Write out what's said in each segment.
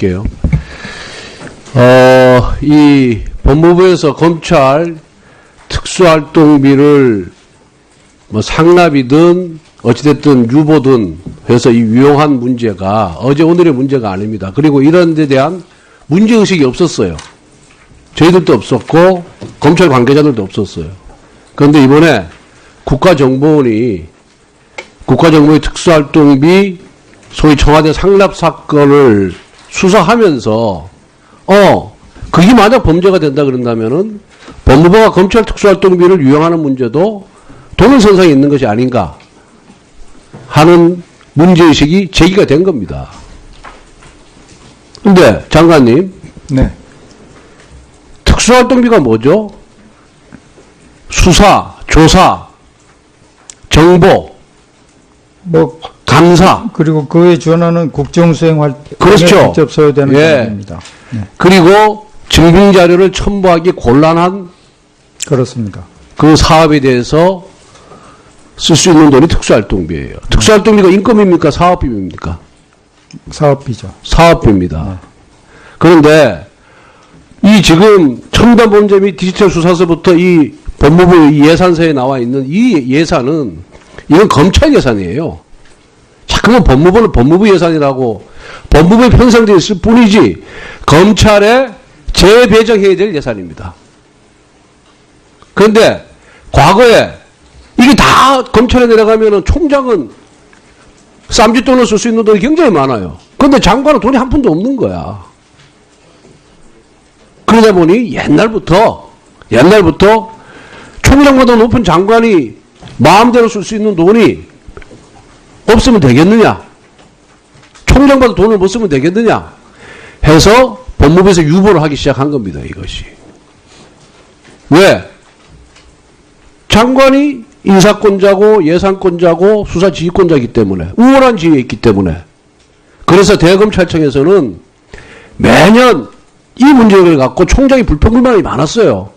드릴게요. 어, 이 법무부에서 검찰 특수활동비를 뭐 상납이든 어찌됐든 유보든 해서 이 유용한 문제가 어제 오늘의 문제가 아닙니다. 그리고 이런 데 대한 문제의식이 없었어요. 저희들도 없었고 검찰 관계자들도 없었어요. 그런데 이번에 국가정보원이 국가정보의 특수활동비 소위 청와대 상납 사건을 수사하면서 어 그게 만약 범죄가 된다 그런다면은 법무부가 검찰 특수활동비를 유용하는 문제도 동일선상에 있는 것이 아닌가 하는 문제의식이 제기가 된 겁니다. 근데 장관님 네. 특수활동비가 뭐죠? 수사, 조사, 정보, 뭐 감사, 그리고 그에 준하는 국정수행 활동에 그렇죠. 직접 소요되는 예. 돈입니다. 네. 그리고 증빙 자료를 첨부하기 곤란한 그렇습니다. 그 사업에 대해서 쓸 수 있는 돈이 특수활동비예요. 특수활동비가 인건비입니까? 사업비입니까? 사업비죠. 사업비입니다. 그런데 이 지금 첨단 범죄 및 디지털 수사서부터 이 법무부 이 예산서에 나와 있는 이 예산은 이건 검찰 예산이에요. 자꾸만 법무부는 법무부 예산이라고 법무부에 편성되어 있을 뿐이지 검찰에 재배정해야 될 예산입니다. 그런데 과거에 이게 다 검찰에 내려가면은 총장은 쌈짓돈을 쓸 수 있는 돈이 굉장히 많아요. 그런데 장관은 돈이 한 푼도 없는 거야. 그러다 보니 옛날부터 옛날부터 총장보다 높은 장관이 마음대로 쓸 수 있는 돈이 없으면 되겠느냐? 총장보다 돈을 못 쓰면 되겠느냐? 해서 법무부에서 유보를 하기 시작한 겁니다. 이것이. 왜? 장관이 인사권자고 예산권자고 수사지휘권자이기 때문에 우월한 지위에 있기 때문에 그래서 대검찰청에서는 매년 이 문제를 갖고 총장이 불평불만이 많았어요.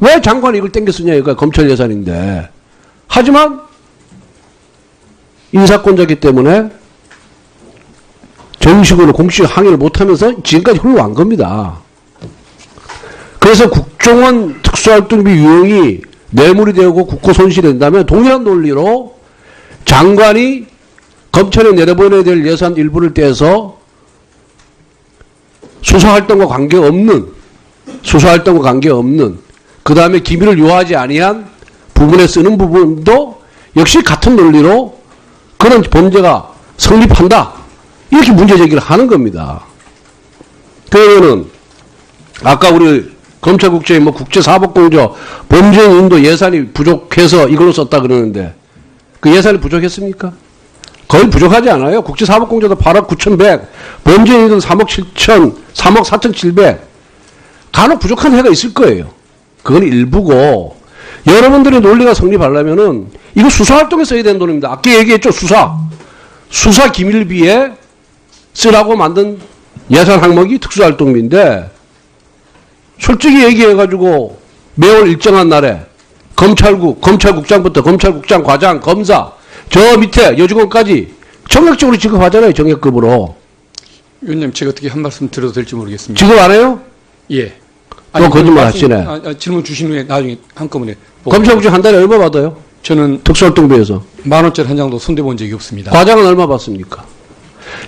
왜 장관이 이걸 땡겨 쓰냐 이거 검찰 예산인데. 하지만 인사권자이기 때문에 정식으로 공식 항의를 못하면서 지금까지 흘러간 겁니다. 그래서 국정원 특수활동비 유용이 뇌물이 되고 국고 손실이 된다면 동일한 논리로 장관이 검찰에 내려보내야 될 예산 일부를 떼서 수사활동과 관계없는 수사활동과 관계없는 그 다음에 기밀을 요하지 아니한 부분에 쓰는 부분도 역시 같은 논리로 그런 범죄가 성립한다 이렇게 문제 제기를 하는 겁니다. 그러면은 아까 우리 검찰국제의 뭐 국제사법공조 범죄인도 예산이 부족해서 이걸로 썼다 그러는데 그 예산이 부족했습니까? 거의 부족하지 않아요. 국제사법공조도 8억 9,100, 범죄인은 3억 7천, 3억 4,700. 간혹 부족한 해가 있을 거예요. 그건 일부고 여러분들의 논리가 성립하려면은 이거 수사활동에 써야 되는 돈입니다. 아까 얘기했죠. 수사. 수사 기밀비에 쓰라고 만든 예산 항목이 특수활동비인데 솔직히 얘기해가지고 매월 일정한 날에 검찰국, 검찰국장부터 검찰국장, 과장, 검사, 저 밑에 여직원까지 정액적으로 지급하잖아요. 정액급으로. 위원님 제가 어떻게 한 말씀 드려도 될지 모르겠습니다. 지급 안 해요? 예. 또 거짓말 말씀- 하시네. 아, 아, 질문 주신 후에 나중에 한꺼번에. 검찰국장 한 달에 얼마 받아요? 저는 특수활동비에서. 만 원짜리 한 장도 손대본 적이 없습니다. 과장은 얼마 받습니까?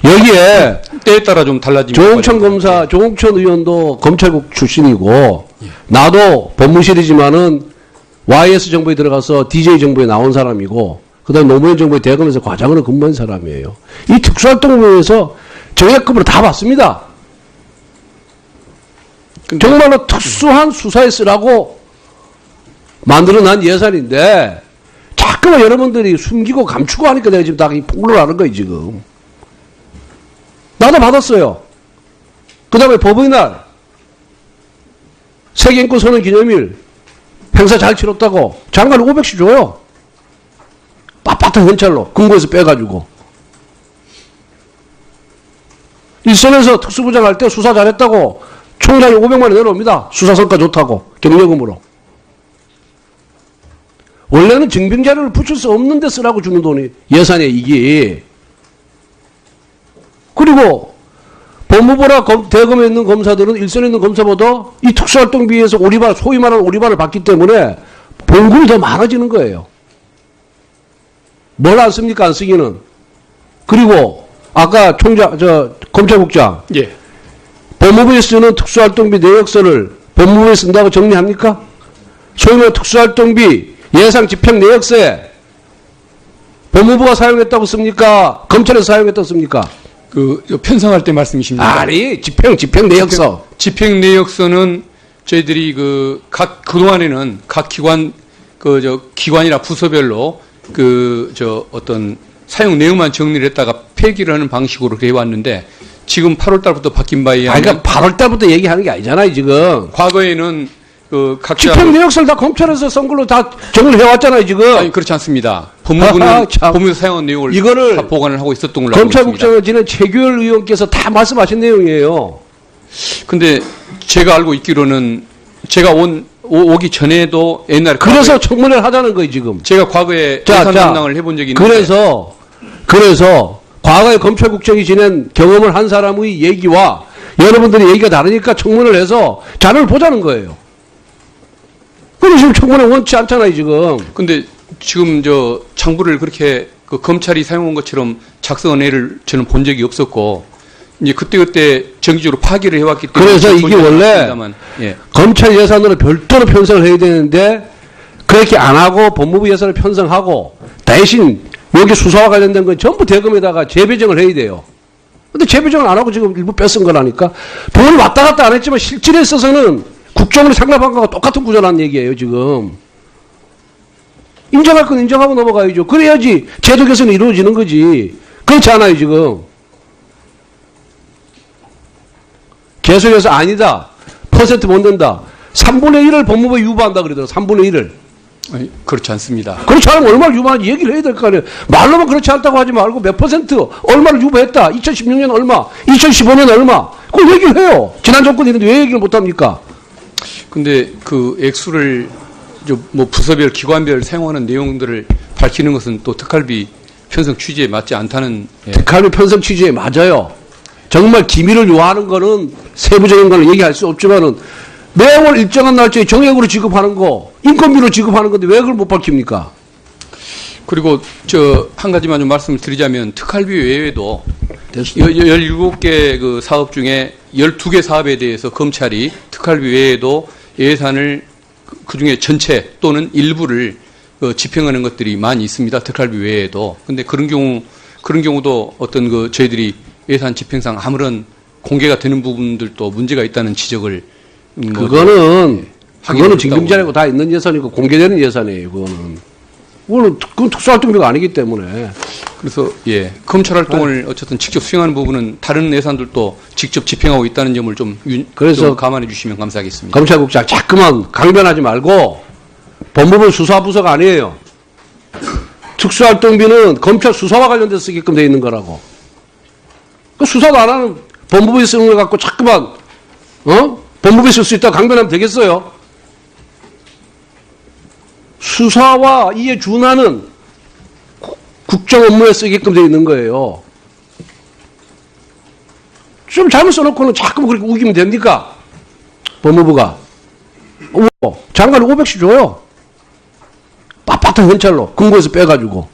여기에 때에 따라 좀 달라집니다. 조홍천 검사, 조홍천 의원도 검찰국 출신이고 나도 법무실이지만은 YS 정부에 들어가서 DJ 정부에 나온 사람이고 그다음 에 노무현 정부의 대검에서 과장으로 근무한 사람이에요. 이 특수활동부에서 정액급으로 다 받습니다. 정말로 특수한 수사에 쓰라고 만들어난 예산인데 자꾸만 여러분들이 숨기고 감추고 하니까 내가 지금 다 폭로하는 거예요 지금. 나도 받았어요. 그 다음에 법의날 세계인권 선언 기념일 행사 잘 치렀다고 장관 500씩 줘요. 빳빳한 현찰로 금고에서 빼가지고. 일선에서 특수부장 할 때 수사 잘했다고 총장이 500만 원 내려옵니다. 수사 성과 좋다고 경력금으로. 원래는 증빙 자료를 붙일 수 없는 데 쓰라고 주는 돈이 예산에 이게. 그리고 법무부나 검- 대검에 있는 검사들은 일선에 있는 검사보다 이 특수활동비에서 오리발, 소위 말하는 오리발을 받기 때문에 봉급이 더 많아지는 거예요. 뭘 안 씁니까? 안 쓰기는. 그리고 아까 총장, 저, 검찰국장, 예. 법무부에 쓰는 특수활동비 내역서를 법무부에 쓴다고 정리합니까? 소위 말해 특수활동비 예상 집행 내역서에 법무부가 사용했다고 씁니까? 검찰에서 사용했다고 씁니까? 그 편성할 때 말씀이십니까? 아니, 집행, 집행 내역서. 집행 내역서는 저희들이 그 각 그 동안에는 각 기관 그 저 기관이나 부서별로 그 저 어떤 사용 내용만 정리를 했다가 폐기를 하는 방식으로 해 왔는데 지금 8월 달부터 바뀐 바에 아니, 의하면 그러니까 8월 달부터 얘기하는 게 아니잖아요, 지금. 과거에는 그 각자 집행 내역서를 다 검찰에서 선글로 다 정리를 해왔잖아요, 지금. 아니 그렇지 않습니다. 법무부는 참. 법무부에서 사용한 내용을 이거를 다 보관을 하고 있었던 걸로 알고 있습니다. 검찰국장을 지낸 최규열 의원께서 다 말씀하신 내용이에요. 근데 제가 알고 있기로는 제가 온 오, 오기 전에도 옛날에 그래서 청문회를 하자는 거예요, 지금. 제가 과거에 자, 예산 자, 담당을 해본 적이 있는데 그래서 그래서 과거에 검찰국장이 지낸 경험을 한 사람의 얘기와 여러분들의 얘기가 다르니까 청문을 해서 자료를 보자는 거예요. 근데 지금 청문회 원치 않잖아요, 지금. 근데 지금 저 장부를 그렇게 그 검찰이 사용한 것처럼 작성한 애를 저는 본 적이 없었고 이제 그때 그때 정기적으로 파기를 해왔기 때문에 그래서 본 이게 원래 예. 검찰 예산으로 별도로 편성을 해야 되는데 그렇게 안 하고 법무부 예산을 편성하고 대신 여기 수사와 관련된 건 전부 대검에다가 재배정을 해야 돼요. 근데 재배정을 안 하고 지금 일부 뺏은 거라니까. 돈이 왔다 갔다 안 했지만 실질에 있어서는 국정으로 상납한 거하고 똑같은 구조라는 얘기예요, 지금. 인정할 건 인정하고 넘어가야죠. 그래야지 제도 개선이 이루어지는 거지. 그렇지 않아요, 지금. 계속해서 아니다. 퍼센트 못 낸다. 3분의 1을 법무부에 유보한다 그러더라고요. 3분의 1을. 아니, 그렇지 않습니다. 그렇지 않으면 얼마를 유보하는지 얘기를 해야 될 거 아니에요. 말로만 그렇지 않다고 하지 말고 몇 퍼센트 얼마를 유보했다. 2016년 얼마, 2015년 얼마. 그걸 얘기를 해요. 지난 정권이 있는데 왜 얘기를 못 합니까? 근데 그 액수를 저뭐 부서별 기관별 사용하는 내용들을 밝히는 것은 또 특활비 편성 취지에 맞지 않다는 예. 칼미 편성 취지에 맞아요. 정말 기밀을 요하는 거는 세부적인 거는 얘기할 수 없지만은 매월 일정한 날짜에 정액으로 지급하는 거, 인건비로 지급하는 건데 왜 그걸 못 밝힙니까? 그리고 저 한 가지만 좀 말씀을 드리자면 특활비 외에도 됐습니다. 17개 그 사업 중에 12개 사업에 대해서 검찰이 특활비 외에도 예산을 그 중에 전체 또는 일부를 그 집행하는 것들이 많이 있습니다. 특활비 외에도. 근데 그런 경우 그런 경우도 어떤 그 저희들이 예산 집행상 아무런 공개가 되는 부분들도 문제가 있다는 지적을 그거는 확인을 그거는 징빙자료고 했다고 다 있는 예산이고 공개되는 예산이에요. 그거는 그거는 그건 특수활동비가 아니기 때문에 그래서 예 검찰 활동을 어쨌든 직접 수행하는 부분은 다른 예산들도 직접 집행하고 있다는 점을 좀, 윤, 그래서 좀 감안해 주시면 감사하겠습니다. 검찰국장 자꾸만 강변하지 말고 법무부 수사부서가 아니에요. 특수활동비는 검찰 수사와 관련돼서 쓰게끔 돼 있는 거라고. 그 수사도 안 하는 법무부에 쓰는 걸 갖고 자꾸만 어 법무부에 쓸 수 있다 고 강변하면 되겠어요? 수사와 이에 준하는 국- 국정 업무에 쓰게끔 돼 있는 거예요. 좀 잘못 써놓고는 자꾸 그렇게 우기면 됩니까? 법무부가. 장관 500씩 줘요. 빳빳한 현찰로 금고에서 빼가지고.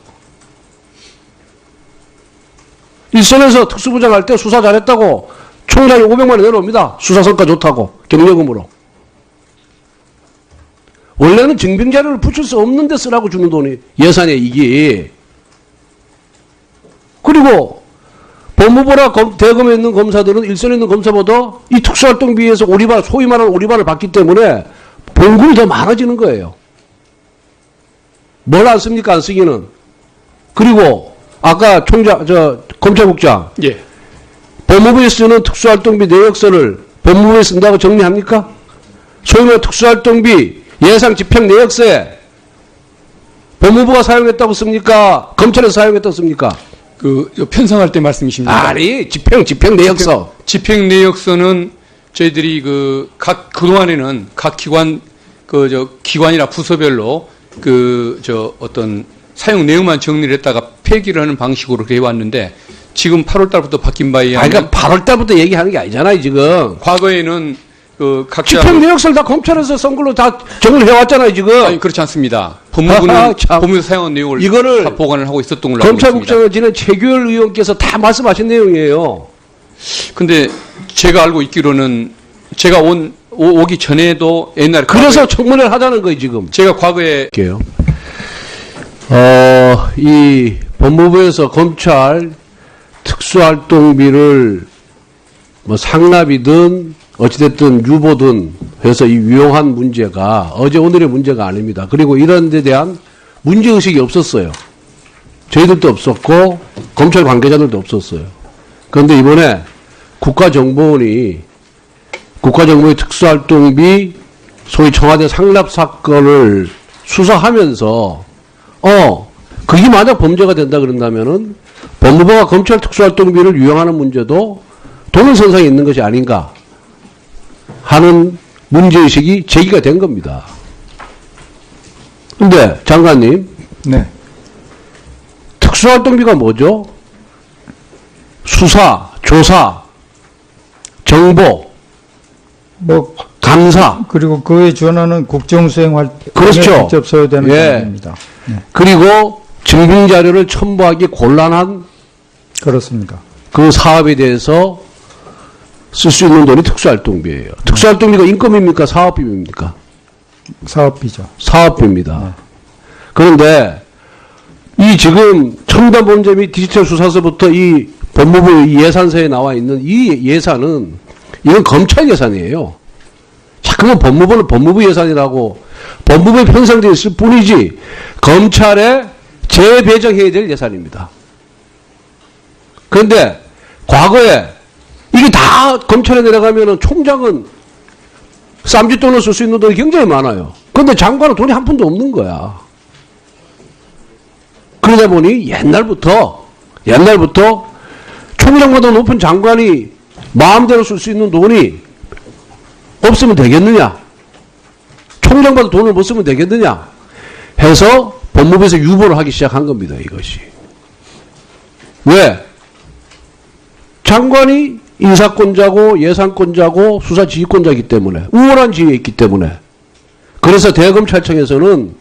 일선에서 특수부장 할 때 수사 잘했다고 총장이 500만 원 내려옵니다. 수사 성과 좋다고 경력금으로. 원래는 증빙자료를 붙일 수 없는데 쓰라고 주는 돈이 예산에 이게. 그리고 법무부나 검- 대검에 있는 검사들은 일선에 있는 검사보다 이 특수활동비에서 오리발, 소위 말하는 오리발을 받기 때문에 봉급이 더 많아지는 거예요. 뭘 안 씁니까? 안 쓰기는. 그리고 아까 총장, 저, 검찰국장, 예. 법무부에 쓰는 특수활동비 내역서를 법무부에 쓴다고 정리합니까? 소위 말해 특수활동비 예상 집행 내역서에 법무부가 사용했다고 씁니까? 검찰에서 사용했다고 씁니까? 그 편성할 때 말씀이십니까? 아니, 집행, 집행 내역서. 집행 내역서는 저희들이 그 각 그동안에는 각 기관 그 저 기관이나 부서별로 그 저 어떤 사용 내용만 정리를 했다가 폐기를 하는 방식으로 해 왔는데 지금 8월 달부터 바뀐 바에 아, 의하면 그러니까 8월 달부터 얘기하는 게 아니잖아요, 지금. 과거에는 그 각자 집행 내역서를 다 검찰에서 선글로 다 정리해 왔잖아요, 지금. 아니 그렇지 않습니다. 법무부는 참. 법무부 사용한 내용을 이거를 다 보관을 하고 있었던 걸로 알고 있습니다. 검찰국장을 지낸 최규열 의원께서 다 말씀하신 내용이에요. 근데 제가 알고 있기로는 제가 온 오, 오기 전에도 옛날에 그래서 과거에 청문회를 하자는 거예요, 지금. 제가 과거에 할게요. 어, 이 법무부에서 검찰 특 수활동비를 뭐 상납이든 어찌됐든 유보든 해서 이 유용한 문제가 어제 오늘의 문제가 아닙니다. 그리고 이런 데 대한 문제의식이 없었어요. 저희들도 없었고 검찰 관계자들도 없었어요. 그런데 이번에 국가정보원이 국가정보의 특수활동비 소위 청와대 상납 사건을 수사하면서 어 그게 만약 범죄가 된다 그런다면은 법무부가 검찰 특수활동비를 유용하는 문제도 동일선상에 있는 것이 아닌가 하는 문제의식이 제기가 된 겁니다. 근데 장관님 네. 특수활동비가 뭐죠? 수사, 조사, 정보, 뭐 감사, 그리고 그에 준하는 국정수행 활동에 그렇죠. 직접 소요되는 예. 돈입니다. 네. 그리고 증빙 자료를 첨부하기 곤란한 그렇습니다. 그 사업에 대해서 쓸 수 있는 돈이 특수활동비예요. 특수활동비가 인건비입니까? 사업비입니까? 사업비죠. 사업비입니다. 그런데 이 지금 첨단 범죄 및 디지털 수사서부터 이 법무부 이 예산서에 나와 있는 이 예산은 이건 검찰 예산이에요. 자꾸만 법무부는 법무부 예산이라고 법무부에 편성되어 있을 뿐이지 검찰에 재배정해야 될 예산입니다. 그런데 과거에 이게 다 검찰에 내려가면은 총장은 쌈짓돈을 쓸 수 있는 돈이 굉장히 많아요. 그런데 장관은 돈이 한 푼도 없는 거야. 그러다 보니 옛날부터 옛날부터 총장보다 높은 장관이 마음대로 쓸 수 있는 돈이 없으면 되겠느냐? 총장보다 돈을 못 쓰면 되겠느냐? 해서 법무부에서 유보를 하기 시작한 겁니다. 이것이. 왜? 장관이 인사권자고 예산권자고 수사지휘권자이기 때문에 우월한 지위에 있기 때문에 그래서 대검찰청에서는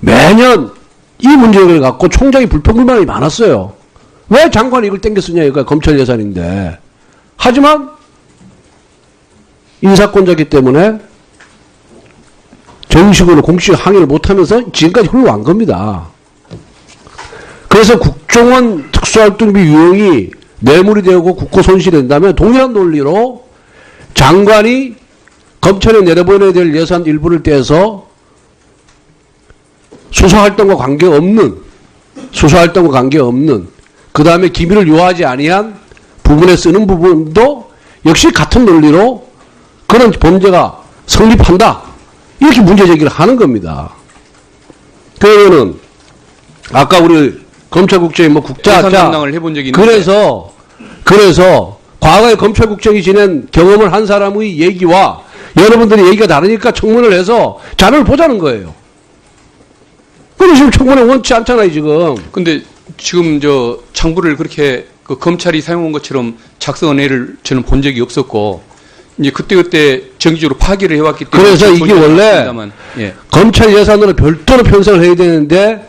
매년 이 문제를 갖고 총장이 불평불만이 많았어요. 왜 장관이 이걸 땡겨 쓰냐 이거 검찰 예산인데. 하지만 인사권자이기 때문에 정식으로 공식 항의를 못하면서 지금까지 흘러간 겁니다. 그래서 국정원 특수활동비 유용이 뇌물이 되고 국고 손실이 된다면 동일한 논리로 장관이 검찰에 내려보내야 될 예산 일부를 떼서 수사활동과 관계없는 수사활동과 관계없는 그 다음에 기밀을 요하지 아니한 부분에 쓰는 부분도 역시 같은 논리로 그런 범죄가 성립한다 이렇게 문제 제기를 하는 겁니다. 그러면은 아까 우리 검찰국장이 뭐 국자 예산 자 담당을 해본 적이 있는데 그래서 그래서 과거에 검찰국장이 지낸 경험을 한 사람의 얘기와 여러분들의 얘기가 다르니까 청문을 해서 자료를 보자는 거예요. 근데 지금 청문회 원치 않잖아요, 지금. 근데 지금 저 장부를 그렇게 그 검찰이 사용한 것처럼 작성한 애를 저는 본 적이 없었고 이제 그때 그때 정기적으로 파기를 해왔기 때문에 그래서 본 이게 원래 예. 검찰 예산으로 별도로 편성을 해야 되는데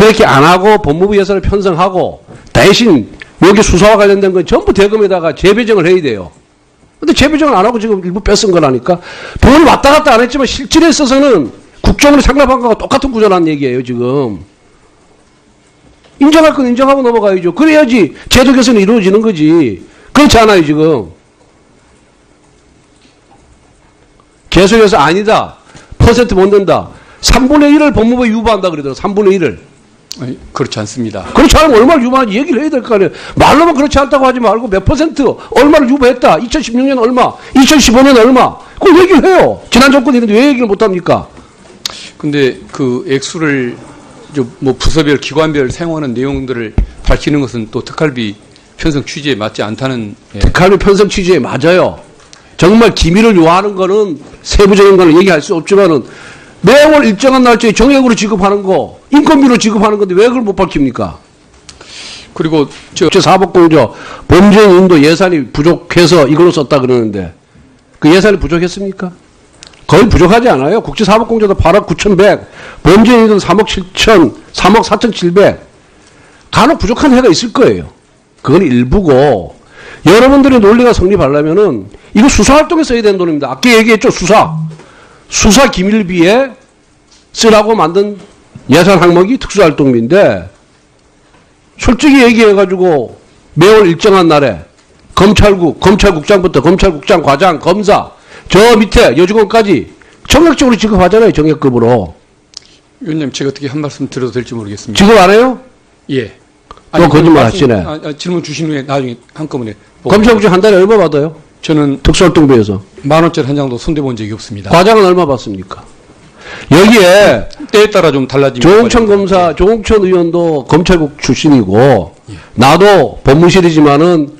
그렇게 안 하고 법무부 예산을 편성하고 대신 여기 수사와 관련된 건 전부 대검에다가 재배정을 해야 돼요. 근데 재배정을 안 하고 지금 일부 뺏은 거라니까 돈을 왔다 갔다 안 했지만 실질에 있어서는 국정원이 상납한 거가 똑같은 구조라는 얘기예요, 지금. 인정할 건 인정하고 넘어가야죠. 그래야지 제도 개선이 이루어지는 거지. 그렇지 않아요, 지금. 계속해서 아니다. 퍼센트 못 낸다. 3분의 1을 법무부에 유보한다 그러더라고. 3분의 1을. 아니, 그렇지 않습니다. 그렇지 않으면 얼마를 유보하는지 얘기를 해야 될 거 아니에요. 말로만 그렇지 않다고 하지 말고 몇 퍼센트 얼마를 유보했다. 2016년 얼마, 2015년 얼마. 그걸 얘기를 해요. 지난 정권이 있는데 왜 얘기를 못 합니까? 근데 그 액수를 저뭐 부서별 기관별 사용하는 내용들을 밝히는 것은 또 특활비 편성 취지에 맞지 않다는 예. 특활비 편성 취지에 맞아요. 정말 기밀을 요하는 거는 세부적인 거는 얘기할 수 없지만은 매월 일정한 날짜에 정액으로 지급하는 거, 인건비로 지급하는 건데 왜 그걸 못 밝힙니까? 그리고 저 국제 사법공조 범죄인도 예산이 부족해서 이걸로 썼다 그러는데 그 예산이 부족했습니까? 거의 부족하지 않아요. 국제 사법공조도 8억 9,100, 범죄인도 3억 7천, 3억 4,700. 간혹 부족한 해가 있을 거예요. 그건 일부고 여러분들의 논리가 성립하려면은 이거 수사 활동에 써야 되는 돈입니다. 아까 얘기했죠 수사. 수사 기밀비에 쓰라고 만든 예산 항목이 특수활동비인데 솔직히 얘기해가지고 매월 일정한 날에 검찰국, 검찰국장부터 검찰국장, 과장, 검사, 저 밑에 여직원까지 정액적으로 지급하잖아요, 정액급으로. 위원님 제가 어떻게 한 말씀 드려도 될지 모르겠습니다. 지급 안 해요? 예. 또 거짓말 말씀- 하시네. 아, 아, 질문 주신 후에 나중에 한꺼번에. 검찰국장 한 달에 얼마 받아요? 저는 특수활동비에서. 만 원짜리 한 장도 손대본 적이 없습니다. 과장은 얼마 받습니까? 여기에 때에 따라 좀 달라지면 조홍천 검사, 조홍천 의원도 검찰국 출신이고, 나도 법무실이지만은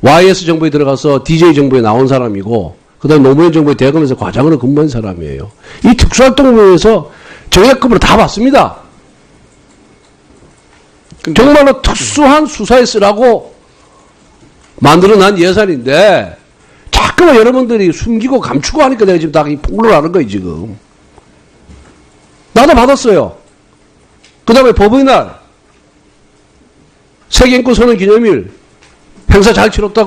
YS 정부에 들어가서 DJ 정부에 나온 사람이고, 그 다음에 노무현 정부의 대검에서 과장으로 근무한 사람이에요. 이 특수활동부에서 정액급으로 다 받습니다. 정말로 특수한 수사에 쓰라고 만들어난 예산인데, 자꾸만 여러분들이 숨기고 감추고 하니까 내가 지금 다이 폭로를 하는 거예요, 지금. 나도 받았어요. 그 다음에 법의 날, 세계인권 선언 기념일, 행사 잘 치렀다고.